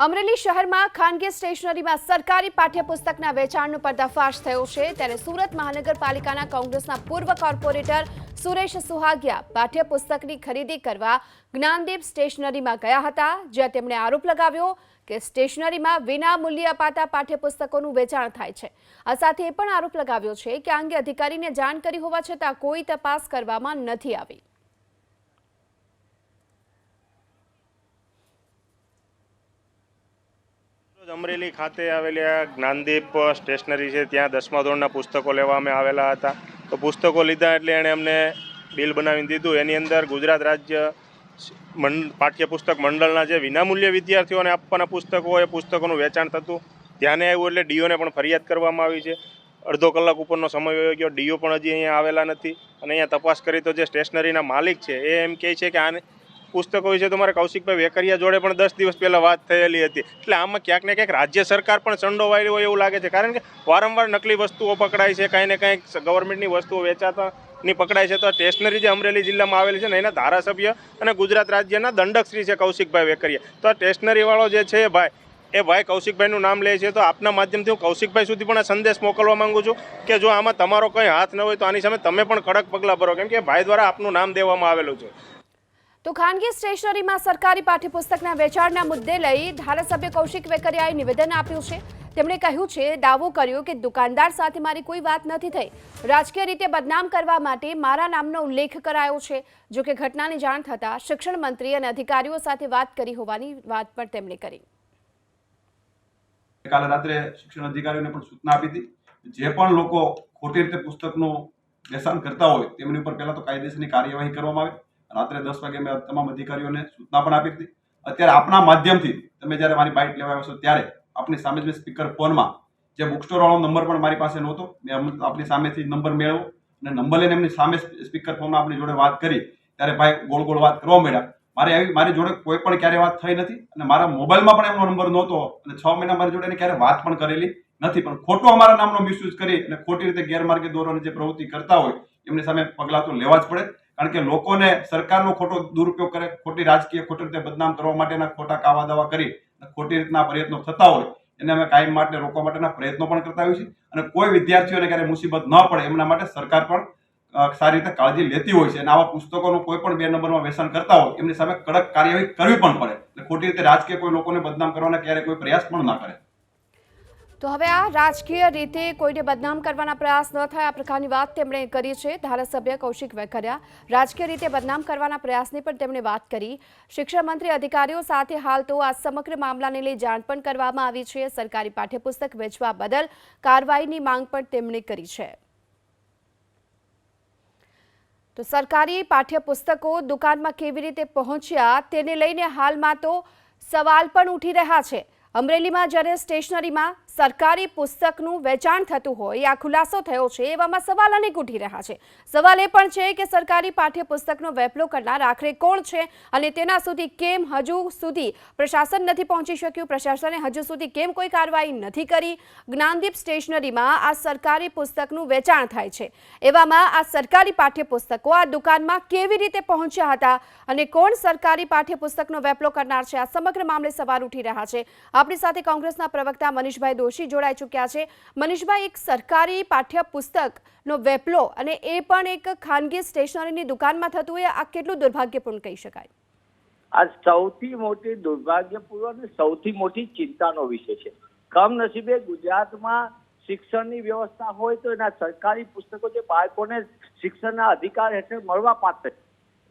અમરેલી શહેરમાં ખાનગી સ્ટેશનરીમાં સરકારી પાઠ્યપુસ્તકના વેચાણનો પર્દાફાશ થયો છે. ત્યારે સુરત મહાનગરપાલિકાના કોંગ્રેસના પૂર્વ કોર્પોરેટર સુરેશ સુહાગિયા પાઠ્યપુસ્તકની ખરીદી કરવા જ્ઞાનદીપ સ્ટેશનરીમાં ગયા હતા. જ્યાં તેમણે આરોપ લગાવ્યો કે સ્ટેશનરીમાં વિના મૂલ્ય અપાતા પાઠ્યપુસ્તકોનું વેચાણ થાય છે. આ સાથે એ પણ આરોપ લગાવ્યો છે કે આ અંગે અધિકારીને જાણ કરી હોવા છતાં કોઈ તપાસ કરવામાં નથી આવી. અમરેલી ખાતે આવેલી આ જ્ઞાનદીપ સ્ટેશનરી છે. ત્યાં દસમા ધોરણના પુસ્તકો લેવા અમે આવેલા હતા. તો પુસ્તકો લીધા એટલે એણે અમને બિલ બનાવીને દીધું. એની અંદર ગુજરાત રાજ્ય પાઠ્યપુસ્તક મંડળના જે વિનામૂલ્ય વિદ્યાર્થીઓને આપવાના પુસ્તકો એ પુસ્તકોનું વેચાણ થતું. ધ્યાને આવ્યું એટલે ડીઓને પણ ફરિયાદ કરવામાં આવી છે. અડધો કલાક ઉપરનો સમય વયો ગયો. ડીઓ પણ હજી અહીંયા આવેલા નથી. અને અહીંયા તપાસ કરી તો જે સ્ટેશનરીના માલિક છે, એ એમ કહે છે કે આને પુસ્તકો વિશે મારે કૌશિકભાઈ વેકરિયા જોડે પણ દસ દિવસ પહેલાં વાત થયેલી હતી. એટલે આમાં ક્યાંક ને ક્યાંક રાજ્ય સરકાર પણ સંડોવાયેલી હોય એવું લાગે છે. કારણ કે વારંવાર નકલી વસ્તુઓ પકડાય છે, કાંઈ ને કાંઈક ગવર્મેન્ટની વસ્તુઓ વેચાતા ની પકડાય છે. તો સ્ટેશનરી જે અમરેલી જિલ્લામાં આવેલી છે ને, એના ધારાસભ્ય અને ગુજરાત રાજ્યના દંડકશ્રી છે કૌશિકભાઈ વેકરિયા. તો આ સ્ટેશનરીવાળો જે છે ભાઈ, એ ભાઈ કૌશિકભાઈનું નામ લે છે. તો આપના માધ્યમથી હું કૌશિકભાઈ સુધી પણ આ સંદેશ મોકલવા માંગુ છું કે જો આમાં તમારો કંઈ હાથ ન હોય તો આની સામે તમે પણ કડક પગલાં ભરો. કેમ કે ભાઈ દ્વારા આપનું નામ દેવામાં આવેલું છે. તો ખાનગી સ્ટેશનરીમાં સરકારી પાઠ્યપુસ્તકના વેચાણના મુદ્દે લઈ ધારાસભ્ય કૌશિક વેકરિયાએ નિવેદન આપ્યું છે. તેમણે કહ્યું છે, દાવો કર્યો કે દુકાનદાર સાથે મારી કોઈ વાત નથી થઈ. રાજકીય રીતે બદનામ કરવા માટે મારા નામનો ઉલ્લેખ કરાયો છે. જો કે ઘટનાની જાણ થતાં શિક્ષણ મંત્રી અને અધિકારીઓ સાથે વાત કરી હોવાની વાત પણ તેમણે કરી. કાલે રાત્રે શિક્ષણ અધિકારીઓને પણ સૂચના આપી હતી. જે પણ લોકો ખોટી રીતે પુસ્તકનું વેચાણ કરતા હોય, તેમની ઉપર પહેલા તો કાયદેસરની કાર્યવાહી કરવામાં આવે. રાત્રે દસ વાગે મેં તમામ અધિકારીઓને સૂચના પણ આપી હતી. અત્યારે આપના માધ્યમથી તમે જ્યારે મારી બાઇટ લેવા આવ્યો છો ત્યારે આપની સામે જ સ્પીકર ફોનમાં જે બુક સ્ટોર વાળો નંબર પણ મારી પાસે નહોતો, મેં આપની સામેથી નંબર મેળવ્યો અને નંબર લઈને એમની સામે સ્પીકર ફોનમાં આપણી જોડે વાત કરી. ત્યારે ભાઈ ગોળ ગોળ વાત કરવા માંડ્યા. મારે આવી મારી જોડે કોઈ પણ ક્યારે વાત થઈ નથી અને મારા મોબાઈલમાં પણ એમનો નંબર નહોતો અને છ મહિના મારી જોડે એને ક્યારે વાત પણ કરેલી નથી. પણ ખોટો અમારા નામનો મિસયુઝ કરી અને ખોટી રીતે ગેરમાર્ગે દોરવાની જે પ્રવૃત્તિ કરતા હોય, એમની સામે પગલાં તો લેવા જ પડે. કારણ કે લોકોને સરકારનો ખોટો દુરુપયોગ કરે, ખોટી રાજકીય ખોટી રીતે બદનામ કરવા માટેના ખોટા કાવા દાવા કરી ખોટી રીતના પ્રયત્નો થતા હોય, એને અમે કાયમ માટે રોકવા માટેના પ્રયત્નો પણ કરતા હોઈએ છીએ. અને કોઈ વિદ્યાર્થીઓને ક્યારે મુસીબત ન પડે, એમના માટે સરકાર પણ સારી રીતે કાળજી લેતી હોય છે અને આવા પુસ્તકોનું કોઈ પણ બે નંબરમાં વેચાણ કરતા હોય, એમની સામે કડક કાર્યવાહી કરવી પણ પડે. એટલે ખોટી રીતે રાજકીય કોઈ લોકોને બદનામ કરવાના ક્યારે કોઈ પ્રયાસ પણ ના કરે. તો હવે આ રાજકીય રીતે કોઈને બદનામ કરવાના પ્રયાસ ન થાય, આ પ્રકારની વાત તેમણે કરી છે. ધારાસભ્ય કૌશિક વેકરિયા રાજકીય રીતે બદનામ કરવાના પ્રયાસની પણ તેમણે વાત કરી. શિક્ષણ મંત્રી અધિકારીઓ સાથે હાલ તો આ સમગ્ર મામલાને લઈ જાણ પણ કરવામાં આવી છે. સરકારી પાઠ્યપુસ્તક વેચવા બદલ કાર્યવાહીની માંગ પણ તેમણે કરી છે. તો સરકારી પાઠ્યપુસ્તકો દુકાનમાં કેવી રીતે પહોંચ્યા, તેને લઈને હાલમાં તો સવાલ પણ ઉઠી રહ્યા છે. અમરેલીમાં જ્યારે સ્ટેશનરીમાં સરકારી પુસ્તકનું વેચાણ થતું હોય, આ ખુલાસો થયો છે, એવામાં સવાલ અનેક ઉઠી રહ્યા છે. સવાલ એ પણ છે કે સરકારી પાઠ્યપુસ્તકનો વેપલો કરનાર આખરે કોણ છે અને તેના સુધી કેમ હજુ સુધી પ્રશાસન નથી પહોંચી શક્યું? પ્રશાસને હજુ સુધી કેમ કોઈ કાર્યવાહી નથી કરી? જ્ઞાનદીપ સ્ટેશનરીમાં આ સરકારી પુસ્તકનું વેચાણ થાય છે. એવામાં આ સરકારી પાઠ્યપુસ્તકો આ દુકાનમાં કેવી રીતે પહોંચ્યા હતા અને કોણ સરકારી પાઠ્યપુસ્તકનો વેપલો કરનાર છે? આ સમગ્ર મામલે સવાલ ઉઠી રહ્યા છે. આપણી સાથે કોંગ્રેસના પ્રવક્તા મનીષભાઈ દોશી જોડાઈ ચૂક્યા છે. મનીષભાઈ, એક સરકારી પાઠ્યપુસ્તકનો વેપલો અને એ પણ એક ખાનગી સ્ટેશનરીની દુકાનમાં થતું હોય, આ કેટલું દુર્ભાગ્યપૂર્ણ કહી શકાય? આ સૌથી મોટી દુર્ભાગ્યપૂર્ણ અને સૌથી મોટી ચિંતાનો વિષય છે. કમનસીબે ગુજરાતમાં શિક્ષણની વ્યવસ્થા હોય તો એના સરકારી પુસ્તકો જે બાળકોને શિક્ષણના અધિકાર હેઠળ મળવા પાત્ર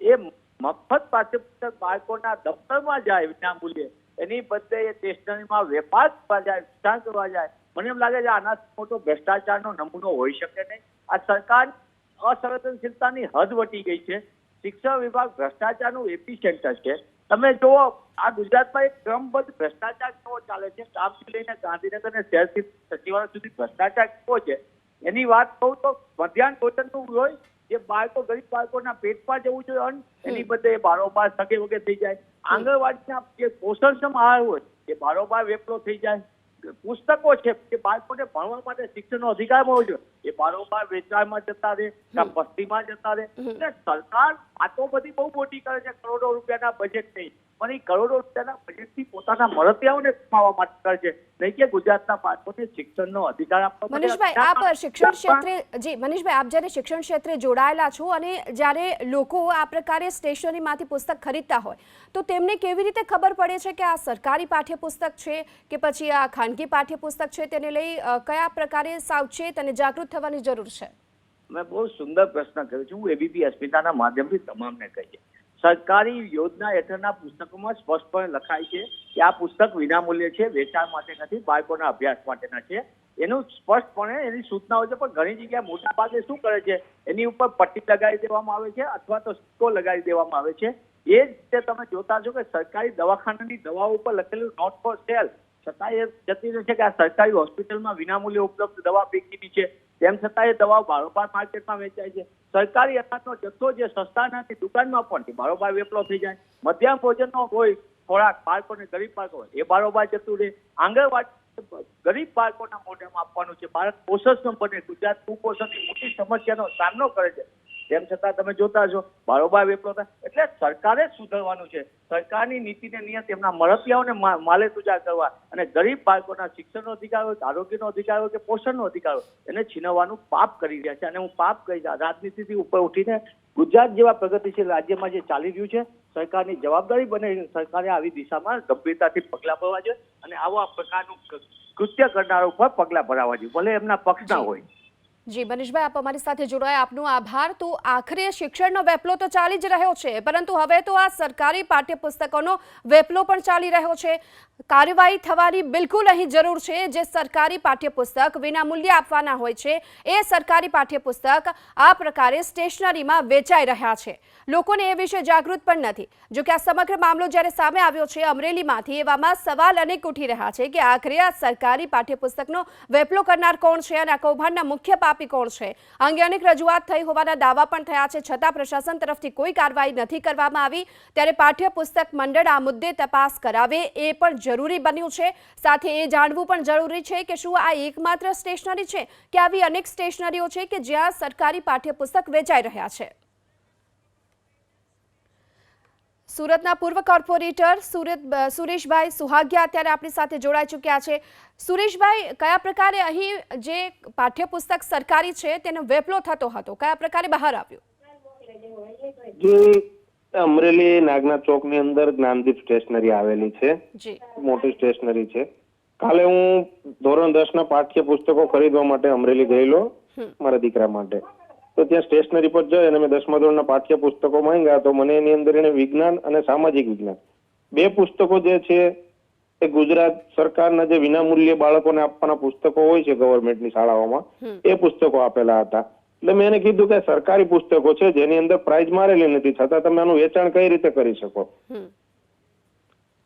એ મફત પાઠ્યપુસ્તક બાળકોના દફતરમાં જાય વિનામૂલ્યે એની બદલે એ સ્ટેશનરીમાં વેપાર કરવા જાય વેચાણ કરવા જાય. મને એમ લાગે છે આના મોટો ભ્રષ્ટાચારનો નમૂનો હોઈ શકે નહીં. આ સરકાર અસંવેદનશીલતાની હદ વટી ગઈ છે. શિક્ષણ વિભાગ ભ્રષ્ટાચારનું એપી સેન્ટર છે. તમે જુઓ, આ ગુજરાતમાં એક ક્રમબદ્ધ ભ્રષ્ટાચાર કેવો ચાલે છે? કામથી લઈને ગાંધીનગર અને શહેર સચિવાલય સુધી ભ્રષ્ટાચાર કેવો છે? એની વાત કહું તો મધ્યાહન ભોજનનું હોય જે બાળકો ગરીબ બાળકોના પેટમાં જવું જોઈએ અન્ન એની બધે બારોબાર સગે વગે થઈ જાય. આંગણવાડીના જે પોષણક્ષમ આહાર હોય એ બારોબાર વેપલો થઈ જાય પુસ્તકો છે કે બાળકોને ભણવા માટે શિક્ષણનો અધિકાર મળવો જોઈએ એ બારોબાર વેચાણમાં જતા રહે કાં પસ્તીમાં જતા રહે. એટલે સરકાર આ તો બધી બહુ મોટી કરે છે કરોડો રૂપિયાના બજેટ નહીં પણ એ કરોડો રૂપિયાના બજેટથી પોતાના મળતિયાઓને કમાવા માટે કરે છે. નહીં કે ગુજરાતના બાળકોને શિક્ષણનો અધિકાર આપવો મનીષભાઈ આપ શિક્ષણ ક્ષેત્રે જી મનીષભાઈ આપ જ્યારે શિક્ષણ ક્ષેત્રે જોડાયેલા છો અને જ્યારે લોકો આ પ્રકારે સ્ટેશનરીમાંથી પુસ્તક ખરીદતા હોય તો તેમને કેવી રીતે ખબર પડે છે કે આ સરકારી પાઠ્યપુસ્તક છે કે પછી આ ખાનગી પાઠ્યપુસ્તક છે? તેને લઈ કયા પ્રકારે સાવચેત અને જાગૃત થવાની જરૂર છે? મેં બહુ સુંદર પ્રશ્ન કર્યો છે. હું એબીપી અસ્મિતાના માધ્યમથી તમામને કહીએ. સરકારી યોજના હેઠળના પુસ્તકોમાં સ્પષ્ટપણે લખાય છે કે આ પુસ્તક વિનામૂલ્ય છે, વેચાણ માટે નથી, બાળકોના અભ્યાસ માટેના છે. એનું સ્પષ્ટપણે એની સૂચનાઓ છે, પણ ઘણી જગ્યાએ મોટા ભાગે શું કરે છે? એની ઉપર પટ્ટી લગાવી દેવામાં આવે છે અથવા તો સિક્કો લગાવી દેવામાં આવે છે. એ જ રીતે તમે જોતા છો કે સરકારી દવાખાનાની દવાઓ ઉપર લખેલું નોટ ફોર સેલ છતાં એ જતી રહે છે કે આ સરકારી હોસ્પિટલમાં વિનામૂલ્યે ઉપલબ્ધ દવા પૈકીની છે. તેમ છતાં એ દવાઓ બારોબાર માર્કેટમાં વેચાય છે. સરકારી અનાજનો જથ્થો જે સસ્તા દુકાનમાં પણ ભારોભાર વેપલો થઈ જાય. મધ્યાહન ભોજનનો હોય ખોરાક બાળકોને ગરીબ બાળકો એ બારોબાર જતું રહે. આંગણવાડી ગરીબ બાળકોના મોઢામાં આપવાનું છે. બાળક પોષણ બને ગુજરાત કુપોષણની મોટી સમસ્યાનો સામનો કરે છે. તેમ છતાં તમે જોતા છો બારોબાર વેપલો થાય એટલે સરકારે જ સુધરવાનું છે. સરકારની નીતિને નિયત એમના મળતિયાઓને માલે તુજા કરવા અને ગરીબ બાળકોના શિક્ષણનો અધિકાર હોય આરોગ્યનો અધિકાર હોય કે પોષણનો અધિકાર હોય એને છીનવવાનું પાપ કરી રહ્યા છે. અને હું પાપ કહી રાજનીતિથી ઉપર ઉઠીને ગુજરાત જેવા પ્રગતિશીલ રાજ્યમાં જે ચાલી રહ્યું છે સરકારની જવાબદારી બને સરકારે આવી દિશામાં ગંભીરતાથી પગલાં ભરવા જોઈએ અને આવા પ્રકારનું કૃત્ય કરનારો ઉપર પગલાં ભરાવા જોઈએ. ભલે એમના પક્ષના હોય. જી, મનીષભાઈ, આપ અમારી સાથે જોડાયા. આપનો આભાર. તો આખરે શિક્ષણનો વેપલો તો ચાલી જ રહ્યો છે, પરંતુ હવે તો આ સરકારી પાઠ્યપુસ્તકોનો વેપલો પણ ચાલી રહ્યો છે. કાર્યવાહી થવાની બિલકુલ અહીં જરૂર છે. જે સરકારી પાઠ્યપુસ્તક વિનામૂલ્યે આપવાના હોય છે, એ સરકારી પાઠ્યપુસ્તક આ પ્રકારે સ્ટેશનરીમાં વેચાઈ રહ્યા છે. લોકોને એ વિશે જાગૃત પણ નથી. જો કે આ સમગ્ર મામલો જ્યારે સામે આવ્યો છે અમરેલીમાંથી, એવામાં સવાલ અનેક ઉઠી રહ્યા છે કે આખરે આ સરકારી પાઠ્યપુસ્તકનો વેપલો કરનાર કોણ છે? અને આ કૌભાંડના મુખ્ય પાપી કોણ છે? આ અંગે અનેક રજૂઆત થઈ હોવાના દાવા પણ થયા છે. છતાં પ્રશાસન તરફથી કોઈ કાર્યવાહી નથી કરવામાં આવી. ત્યારે પાઠ્યપુસ્તક મંડળ આ મુદ્દે તપાસ કરાવે એ પણ જરૂરી બન્યું છે. સાથે એ જાણવું પણ જરૂરી છે કે શું આ એકમાત્ર સ્ટેશનરી છે? કે આવી અનેક સ્ટેશનરીઓ છે કે જ્યાં સરકારી પાઠ્યપુસ્તક વેચાઈ રહ્યા છે? સુરતના પૂર્વ કોર્પોરેટર સુરત સુરેશભાઈ સુહાગ્યા અત્યારે આપણી સાથે જોડાઈ ચૂક્યા છે. સુરેશભાઈ કયા પ્રકારે અહીં જે પાઠ્યપુસ્તક સરકારી છે તેનો વેપલો થતો હતો? કયા પ્રકારે બહાર આવ્યો? જે અમરેલી નાગનાથ ચોકની અંદર જ્ઞાનદીપ સ્ટેશનરી આવેલી છે. મોટી સ્ટેશનરી છે. કાલે હું ધોરણ દસ ના પાઠ્ય પુસ્તકો ખરીદવા માટે અમરેલી ગયેલો મારા દીકરા માટે. તો ત્યાં સ્ટેશનરી પર જઈ અને મેં દસમા ધોરણના પાઠ્ય પુસ્તકો માંગ્યા તો મને એની અંદર એને વિજ્ઞાન અને સામાજિક વિજ્ઞાન. બે પુસ્તકો જે છે એ ગુજરાત સરકારના જે વિનામૂલ્યે બાળકોને આપવાના પુસ્તકો હોય છે ગવર્મેન્ટની શાળાઓમાં એ પુસ્તકો આપેલા હતા. એટલે મેં એને કીધું કે સરકારી પુસ્તકો છે જેની અંદર પ્રાઇઝ મારેલી નથી છતાં તમે આનું વેચાણ કઈ રીતે કરી શકો?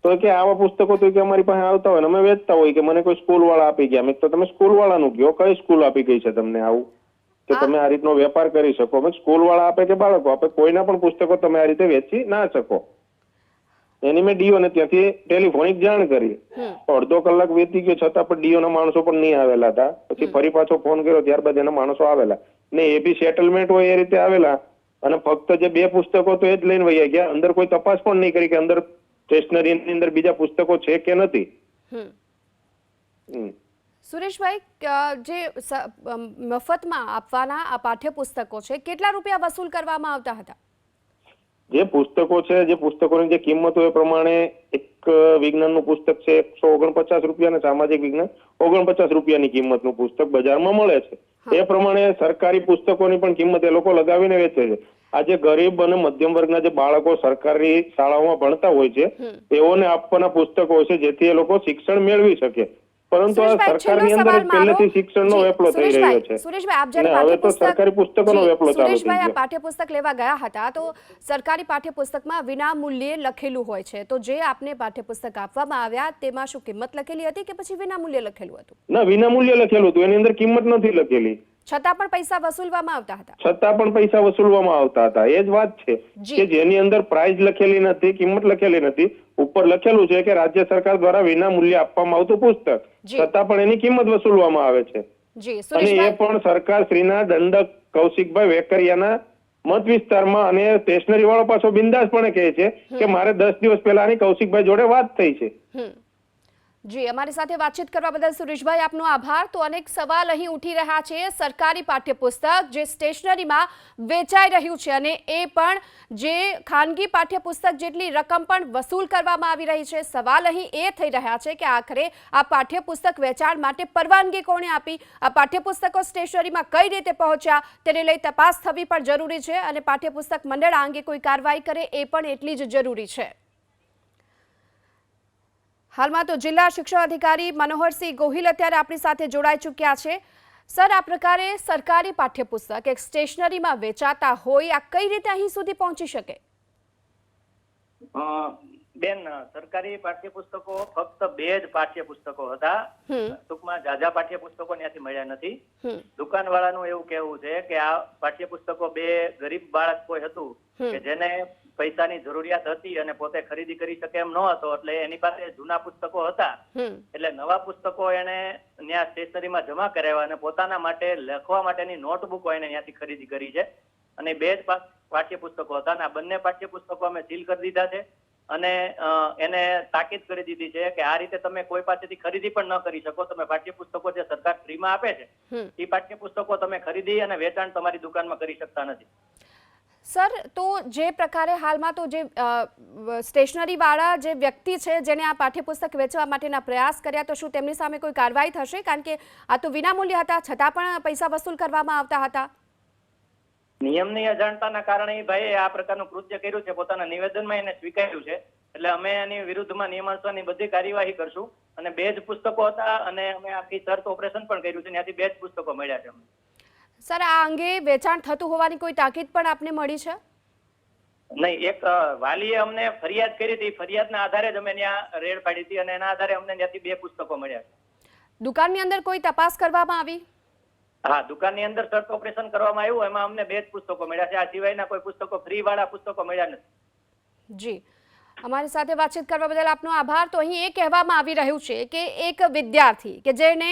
તો કે આવા પુસ્તકો તો કે અમારી પાસે આવતા હોય ને અમે વેચતા હોય કે મને કોઈ સ્કૂલ વાળા આપી ગયા. મેં તો તમે સ્કૂલ વાળાનું કયો કઈ સ્કૂલ આપી ગઈ છે તમને આવું? કે તમે આ રીતનો વેપાર કરી શકો. અમે સ્કૂલ વાળા આપે કે બાળકો આપે કોઈના પણ પુસ્તકો તમે આ રીતે વેચી ના શકો. એની મેં ડીઓ ને ત્યાંથી ટેલિફોનિક જાણ કરી. અડધો કલાક વીતી ગયો છતાં પણ ડીઓ ના માણસો પણ નહીં આવેલા હતા. પછી ફરી પાછો ફોન કર્યો ત્યારબાદ એના માણસો આવેલા. ને એ બી સેટલમેન્ટ હોય એ રીતે આવેલા. અને ફક્ત જે બે પુસ્તકો તો એ જ લઈને વહી ગયા. અંદર કોઈ તપાસ પણ નહીં કરી કે અંદર સ્ટેશનરીની અંદર બીજા પુસ્તકો છે કે નથી. હમ. સુરેશભાઈ જે મફતમાં આપવાના આ પાઠ્યપુસ્તકો છે કેટલા રૂપિયા વસૂલ કરવામાં આવતા હતા? જે પુસ્તકો છે જે પુસ્તકોની જે કિંમત હોય એ પ્રમાણે એક વિજ્ઞાનનું પુસ્તક છે એકસો ઓગણપચાસ રૂપિયા અને સામાજિક વિજ્ઞાન ઓગણપચાસ રૂપિયાની કિંમતનું પુસ્તક બજારમાં મળે છે. એ પ્રમાણે સરકારી પુસ્તકોની પણ કિંમત એ લોકો લગાવીને વેચે છે. આજે ગરીબ અને મધ્યમ વર્ગના જે બાળકો સરકારી શાળાઓમાં ભણતા હોય છે. તેઓને આપવાના પુસ્તકો છે જેથી એ લોકો શિક્ષણ મેળવી શકે. પરંતુ આ સરકારની અંદર. પહેલેથી શિક્ષણનો વેપલો થઈ રહ્યો છે. સુરેશભાઈ આપ જ્યારે હવે તો સરકારી પુસ્તકોનો વેપલો ચાલુ થઈ સુરેશભાઈ આ પાઠ્યપુસ્તક લેવા ગયા હતા તો સરકારી પાઠ્યપુસ્તકમાં વિના મૂલ્યે લખેલું હોય છે. તો જે આપને પાઠ્યપુસ્તક આપવામાં આવ્યા તેમાં શું કિંમત લખેલી હતી કે પછી વિના મૂલ્યે લખેલું હતું? ના વિનામૂલ્યે લખેલું હતું. એની અંદર કિંમત નથી લખેલી. છતાં પણ પૈસા વસૂલવામાં આવતા હતા. છતાં પણ પૈસા વસૂલવામાં આવતા હતા. એ જ વાત છે. કે જેની અંદર પ્રાઇઝ લખેલી નથી કિંમત લખેલી નથી ઉપર લખેલું છે કે રાજ્ય સરકાર દ્વારા વિના મૂલ્ય આપવામાં આવતું પુસ્તક. છતાં પણ એની કિંમત વસૂલવામાં આવે છે. અને એ પણ સરકાર શ્રીના દંડક કૌશિકભાઈ વેકરિયાના મત વિસ્તારમાં અને સ્ટેશનરી વાળો પાછો બિંદાસપણે કહે છે કે મારે દસ દિવસ પહેલા આની કૌશિકભાઈ જોડે વાત થઈ છે. જી, અમારી સાથે વાતચીત કરવા બદલ સુરેશભાઈ આપનો આભાર. તો અનેક સવાલ અહીં ઉઠી રહ્યા છે. સરકારી પાઠ્યપુસ્તક જે સ્ટેશનરીમાં વેચાઈ રહ્યું છે અને એ પણ જે ખાનગી પાઠ્યપુસ્તક જેટલી રકમ પણ વસૂલ કરવામાં આવી રહી છે. સવાલ અહીં એ થઈ રહ્યા છે કે આખરે આ પાઠ્યપુસ્તક વેચાણ માટે પરવાનગી કોણે આપી? આ પાઠ્યપુસ્તકો સ્ટેશનરીમાં કઈ રીતે પહોંચ્યા? તેને લઈ તપાસ થવી પણ જરૂરી છે અને પાઠ્યપુસ્તક મંડળ આ અંગે કોઈ કાર્યવાહી કરે એ પણ એટલી જ જરૂરી છે. હાલમાં તો જિલ્લા શિક્ષણ અધિકારી મનોહરસિંહ ગોહિલ અત્યારે આપણી સાથે જોડાઈ ચૂક્યા છે. સર આ પ્રકારે સરકારી પાઠ્યપુસ્તક એક સ્ટેશનરીમાં વેચાતા હોય આ કઈ રીતે અહીં સુધી પહોંચી શકે? બેન સરકારી પાઠ્યપુસ્તકો ફક્ત બે જ પાઠ્યપુસ્તકો હતા. ટૂંકમાં જાજા પાઠ્યપુસ્તકો ત્યાંથી મળ્યા નથી. દુકાનવાળાનું એવું કહેવું છે કે આ પાઠ્યપુસ્તકો બે ગરીબ બાળક કોઈ હતું કે જેને પૈસાની જરૂરિયાત હતી અને પોતે ખરીદી કરી શકે એમ ન હતો એટલે એની પાસે જૂના પુસ્તકો હતા. એટલે નવા પુસ્તકો એને ત્યાં સ્ટેશનરીમાં જમા કરાવ્યા અને પોતાના માટે લખવા માટેની નોટબુકો એને ત્યાંથી ખરીદી કરી છે. અને બે જ પાઠ્યપુસ્તકો હતા અને આ બંને પાઠ્યપુસ્તકો અમે સીલ કરી દીધા છે. અને એને તાકીદ કરી દીધી છે કે આ રીતે તમે કોઈ પાસેથી ખરીદી પણ ન કરી શકો. તમે પાઠ્યપુસ્તકો જે સરકાર ફ્રીમાં આપે છે એ એ પાઠ્યપુસ્તકો તમે ખરીદી અને વેચાણ તમારી દુકાનમાં કરી શકતા નથી. સર, તો જે પ્રકારે હાલમાં તો જે સ્ટેશનરી વાળા જે વ્યક્તિ છે જેને આ પાઠ્યપુસ્તક વેચવા માટેના પ્રયાસ કર્યા, તો શું તેમની સામે કોઈ કાર્યવાહી થશે? કારણ કે આ તો વિનામૂલ્ય હતા, છતાં પણ પૈસા વસૂલ કરવામાં આવતા હતા. નિયમની અજાણતાના કારણે ભાઈ આ પ્રકારનું કૃત્ય કર્યું છે, પોતાના નિવેદનમાં એને સ્વીકાર્યું છે. એટલે અમે એની વિરુદ્ધમાં નિયમાનુસારની બધી કાર્યવાહી કરશું. અને બે જ પુસ્તકો હતા અને અમે આખી સર્ચ ઓપરેશન પણ કર્યું છે, ત્યાંથી બે જ પુસ્તકો મળ્યા છે અમને. સર આ અંગે વેચાણ થતું હોવાની કોઈ તાકીદ પણ આપને મળી છે? નહીં એક વાલીએ અમને ફરિયાદ કરી હતી. ફરિયાદના આધારે જ અમે ત્યાં રેડ પાડી હતી અને એના આધારે અમને ત્યાંથી બે પુસ્તકો મળ્યા છે. દુકાનની અંદર કોઈ તપાસ કરવામાં આવી? હા દુકાનની અંદર સર્ચ ઓપરેશન કરવામાં આવ્યું. એમાં અમને બે જ પુસ્તકો મળ્યા છે. આ સિવાયના કોઈ પુસ્તકો ફ્રી વાળા પુસ્તકો મળ્યા નથી. જી. અમારી સાથે વાતચીત કરવા બદલ આપનો આભાર. તો અહીં એ કહેવામાં આવી રહ્યું છે કે એક વિદ્યાર્થી કે જેને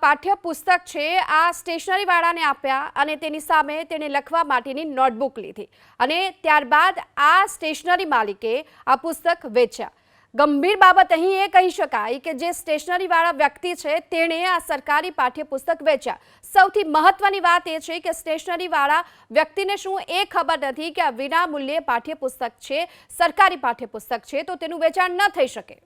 પાઠ્યપુસ્તક છે આ સ્ટેશનરીવાળાને આપ્યા અને તેની સામે તેણે લખવા માટેની નોટબુક લીધી. અને ત્યારબાદ આ સ્ટેશનરી માલિકે આ પુસ્તક વેચ્યા. ગંભીર બાબત અહીં એ કહી શકાય કે જે સ્ટેશનરીવાળા વ્યક્તિ છે, તેણે આ સરકારી પાઠ્યપુસ્તક વેચ્યા. સૌથી મહત્વની વાત એ છે કે સ્ટેશનરીવાળા વ્યક્તિને શું એ ખબર નથી કે આ વિના મૂલ્યે પાઠ્યપુસ્તક છે, સરકારી પાઠ્યપુસ્તક છે, તો તેનું વેચાણ ન થઈ શકે.